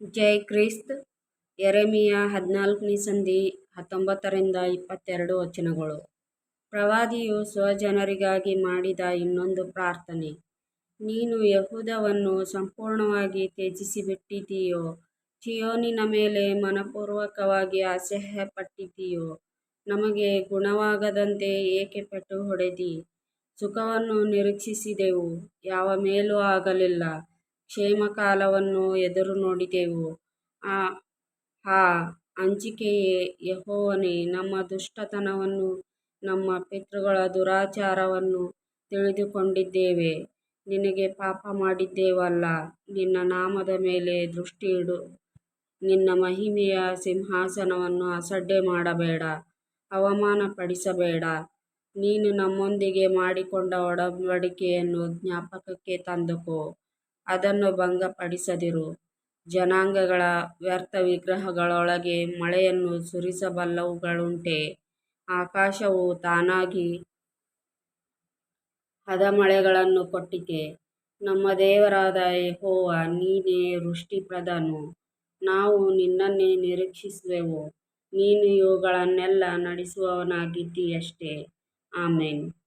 ಜೈ Christ ಎರೆಮಿಯ ಹದಿನಾಲ್ಕನೇ ಸಂಧಿ ಹತ್ತೊಂಬತ್ತರಿಂದ ಇಪ್ಪತ್ತೆರಡು ವಚನಗಳು. ಪ್ರವಾದಿಯು ಸ್ವಜನರಿಗಾಗಿ ಮಾಡಿದ ಇನ್ನೊಂದು ಪ್ರಾರ್ಥನೆ. ನೀನು ಯಹೂದವನ್ನು ಸಂಪೂರ್ಣವಾಗಿ ತ್ಯಜಿಸಿಬಿಟ್ಟಿದ್ದೀಯೋ, ಚಿಯೋನಿನ ಮೇಲೆ ಮನಪೂರ್ವಕವಾಗಿ ಅಸಹ್ಯಪಟ್ಟಿದ್ದೀಯೋ, ನಮಗೆ ಗುಣವಾಗದಂತೆ ಏಕೆ ಪೆಟ್ಟು ಹೊಡೆದಿ? ಸುಖವನ್ನು ನಿರೀಕ್ಷಿಸಿದೆವು, ಯಾವ ಮೇಲೂ ಆಗಲಿಲ್ಲ. ಕ್ಷೇಮಕಾಲವನ್ನು ಆ ಆ ಅಂಜಿಕೆಯೇ ಯಹೋವನೇ, ನಮ್ಮ ದುಷ್ಟತನವನ್ನು, ನಮ್ಮ ಪಿತೃಗಳ ದುರಾಚಾರವನ್ನು ತಿಳಿದುಕೊಂಡಿದ್ದೇವೆ. ನಿನಗೆ ಪಾಪ ಮಾಡಿದ್ದೇವಲ್ಲ, ನಿನ್ನ ನಾಮದ ಮೇಲೆ ದೃಷ್ಟಿಯಿಡು ನಿನ್ನ ಮಹಿಮೆಯ ಸಿಂಹಾಸನವನ್ನು ಅಸಡ್ಡೆ ಮಾಡಬೇಡ, ಅವಮಾನಪಡಿಸಬೇಡ. ನೀನು ನಮ್ಮೊಂದಿಗೆ ಮಾಡಿಕೊಂಡ ಒಡಂಬಡಿಕೆಯನ್ನು ಜ್ಞಾಪಕಕ್ಕೆ ತಂದುಕೋ. ಅದನ್ನು ಭಂಗಪಡಿಸದಿರು. ಜನಾಂಗಗಳ ವ್ಯರ್ಥ ವಿಗ್ರಹಗಳೊಳಗೆ ಮಳೆಯನ್ನು ಸುರಿಸಬಲ್ಲವುಗಳುಂಟೆ. ಆಕಾಶವು ತಾನಾಗಿ ಹದಮಳೆಗಳನ್ನು ಕೊಟ್ಟಿತೆ. ನಮ್ಮ ದೇವರಾದ ಯೆಹೋವ, ನೀನೇ ವೃಷ್ಟಿಪ್ರದನು ನಾವು ನಿನ್ನನ್ನೇ ನಿರೀಕ್ಷಿಸುವೆವು. ನೀನು ಇವುಗಳನ್ನೆಲ್ಲ ನಡೆಸುವವನಾಗಿದ್ದೀಯಷ್ಟೇ. ಆಮೆನ್.